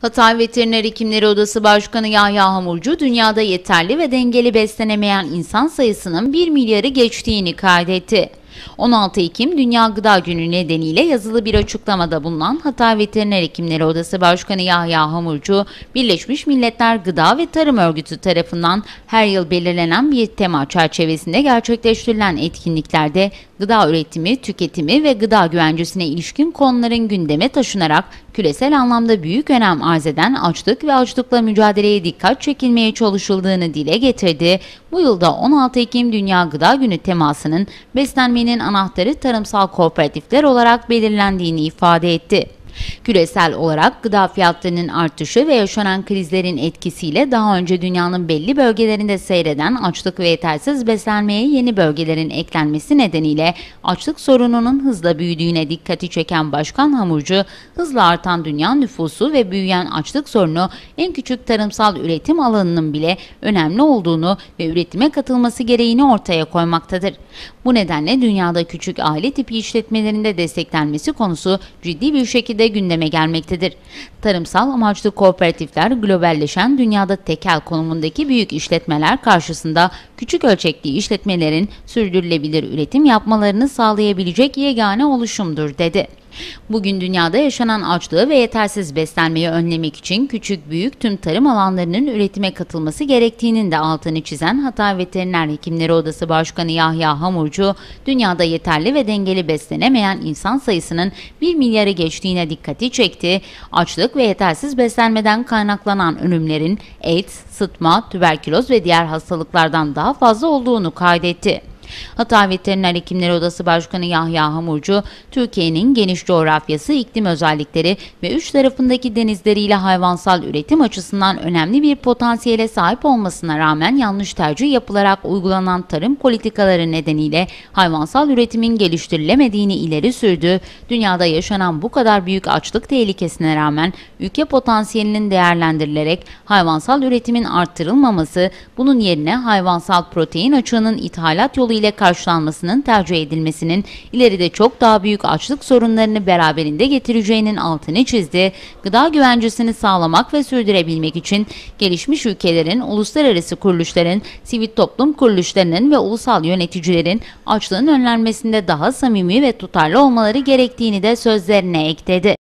Hatay Veteriner Hekimleri Odası Başkanı Yahya Hamurcu, dünyada yeterli ve dengeli beslenemeyen insan sayısının 1 milyarı geçtiğini kaydetti. 16 Ekim Dünya Gıda Günü nedeniyle yazılı bir açıklamada bulunan Hatay Veteriner Hekimleri Odası Başkanı Yahya Hamurcu, Birleşmiş Milletler Gıda ve Tarım Örgütü tarafından her yıl belirlenen bir tema çerçevesinde gerçekleştirilen etkinliklerde gıda üretimi, tüketimi ve gıda güvencesine ilişkin konuların gündeme taşınarak küresel anlamda büyük önem arz eden açlık ve açlıkla mücadeleye dikkat çekilmeye çalışıldığını dile getirdi. Bu yılda 16 Ekim Dünya Gıda Günü temasının beslenmenin anahtarı tarımsal kooperatifler olarak belirlendiğini ifade etti. Küresel olarak gıda fiyatlarının artışı ve yaşanan krizlerin etkisiyle daha önce dünyanın belli bölgelerinde seyreden açlık ve yetersiz beslenmeye yeni bölgelerin eklenmesi nedeniyle açlık sorununun hızla büyüdüğüne dikkati çeken Başkan Hamurcu, hızla artan dünya nüfusu ve büyüyen açlık sorunu en küçük tarımsal üretim alanının bile önemli olduğunu ve üretime katılması gereğini ortaya koymaktadır. Bu nedenle dünyada küçük aile tipi işletmelerinde desteklenmesi konusu ciddi bir şekilde gündeme gelmektedir. Tarımsal amaçlı kooperatifler globalleşen dünyada tekel konumundaki büyük işletmeler karşısında küçük ölçekli işletmelerin sürdürülebilir üretim yapmalarını sağlayabilecek yegane oluşumdur dedi. Bugün dünyada yaşanan açlığı ve yetersiz beslenmeyi önlemek için küçük büyük tüm tarım alanlarının üretime katılması gerektiğinin de altını çizen Hatay Veteriner Hekimleri Odası Başkanı Yahya Hamurcu, dünyada yeterli ve dengeli beslenemeyen insan sayısının 1 milyarı geçtiğine dikkati çekti. Açlık ve yetersiz beslenmeden kaynaklanan ölümlerin AIDS, sıtma, tüberküloz ve diğer hastalıklardan daha fazla olduğunu kaydetti. Hatay Veteriner Hekimleri Odası Başkanı Yahya Hamurcu, Türkiye'nin geniş coğrafyası, iklim özellikleri ve üç tarafındaki denizleriyle hayvansal üretim açısından önemli bir potansiyele sahip olmasına rağmen yanlış tercih yapılarak uygulanan tarım politikaları nedeniyle hayvansal üretimin geliştirilemediğini ileri sürdü. Dünyada yaşanan bu kadar büyük açlık tehlikesine rağmen ülke potansiyelinin değerlendirilerek hayvansal üretimin arttırılmaması, bunun yerine hayvansal protein açığının ithalat yoluyla ile karşılanmasının tercih edilmesinin ileride çok daha büyük açlık sorunlarını beraberinde getireceğinin altını çizdi. Gıda güvencesini sağlamak ve sürdürebilmek için gelişmiş ülkelerin, uluslararası kuruluşların, sivil toplum kuruluşlarının ve ulusal yöneticilerin açlığın önlenmesinde daha samimi ve tutarlı olmaları gerektiğini de sözlerine ekledi.